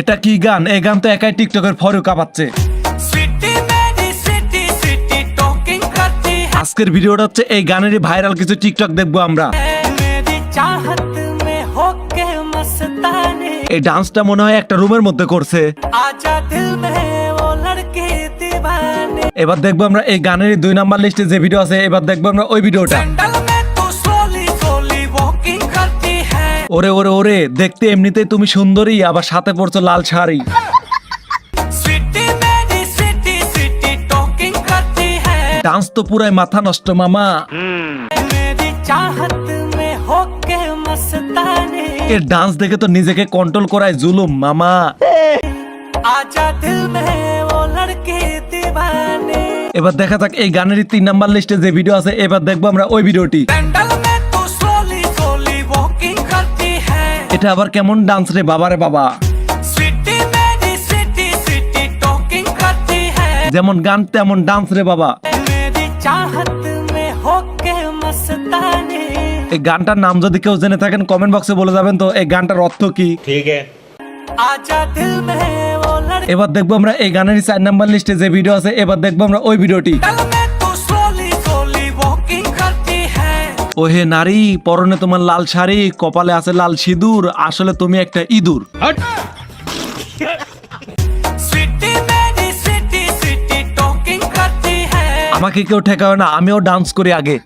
এটা কি গান? এই গান তো একাই টিকটকের ফরে কাঁপাচ্ছে আজকের ভিডিওটা হচ্ছে এই গানেরই ভাইরাল কিছু টিকটক দেখব আমরা। এই ডান্সটা মনে হয় একটা রুমের মধ্যে করছে। এবার দেখব আমরা এই গানের দুই নাম্বার লিস্টে যে ভিডিও আছে এবার দেখব আমরা ওই ভিডিওটা। ওরে ওরে ওরে দেখতে এমনিতেই তুমি সুন্দরী আবার সাথে পড়ছো লাল শাড়ি। ডান্স তো পুরাই মাথা নষ্ট মামা। এর ডান্স দেখে তো নিজেকে কন্ট্রোল করায় জুলুম মামা। এবার দেখা যাক এই গানের তিন নাম্বার লিস্টে যে ভিডিও আছে এবার দেখব আমরা ওই ভিডিওটি এটা আবার কেমন ডান্স রে বাবারে বাবা? যেমন গান তেমন ডান্স রে বাবা। এই গানটার নাম যদি কেউ জেনে থাকেন কমেন্ট বক্সে বলে যাবেন তো এই গানটার অর্থ কি? এবার দেখব আমরা এই গানের চার নাম্বার লিস্টে যে ভিডিও আছে এবার দেখব আমরা ওই ভিডিওটি ও হে নারী পরনে তোমার লাল শাড়ি কপালে আছে লাল সিঁদুর আসলে তুমি একটা ইঁদুর। আমাকে কেউ ঠেকাবে না আমিও ডান্স করি আগে।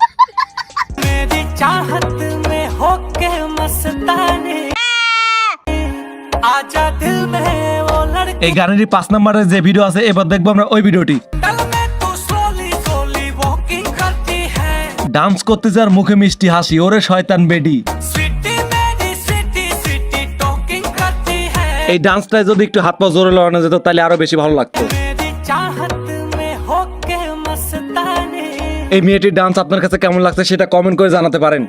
এই গানেরই পাঁচ নম্বরের যে ভিডিও আছে এবার দেখব আমরা ওই ভিডিওটি ডান্স করতে যার মুখে মিষ্টি হাসি ওরে শয়তান বেডি। এই ডান্সটায় যদি একটু হাত পা জোরে লড়ানো যেত তাহলে আরও বেশি ভালো লাগতো। এই মেয়েটির ডান্স আপনার কাছে কেমন লাগছে সেটা কমেন্ট করে জানাতে পারেন।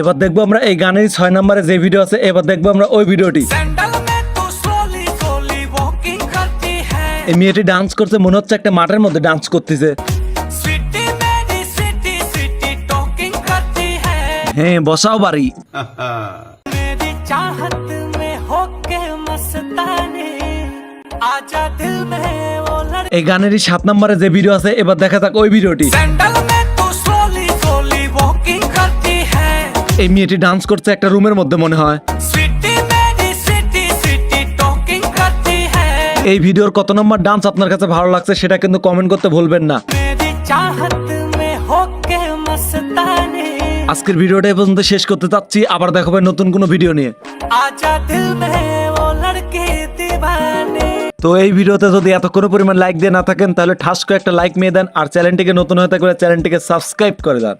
এবার দেখব আমরা এই গানের ছয় নম্বরে যে ভিডিও আছে এবার দেখব আমরা ওই ভিডিওটি এই মেয়েটি ডান্স করছে মনে হচ্ছে একটা মাঠের মধ্যে ডান্স করতেছে। হ্যাঁ। বসাও বাড়ি। এই গানেরই সাত নম্বরে যে ভিডিও আছে এবার দেখা যাক ওই ভিডিওটি এই মেয়েটি ডান্স করছে একটা রুমের মধ্যে মনে হয়। এই ভিডিওর কত নম্বর ডান্স আপনার কাছে ভালো লাগছে সেটা কিন্তু কমেন্ট করতে ভুলবেন না। আজকের ভিডিওটা পর্যন্ত শেষ করতে চাচ্ছি আবার দেখা হবে নতুন কোনো ভিডিও নিয়ে। তো এই ভিডিওতে যদি এত কোনো পরিমাণ লাইক দিয়ে না থাকেন তাহলে ঠাস করে একটা লাইক মেয়ে দেন আর চ্যানেলটিকে নতুন হয়ে থাকলে চ্যানেলটিকে সাবস্ক্রাইব করে দেন।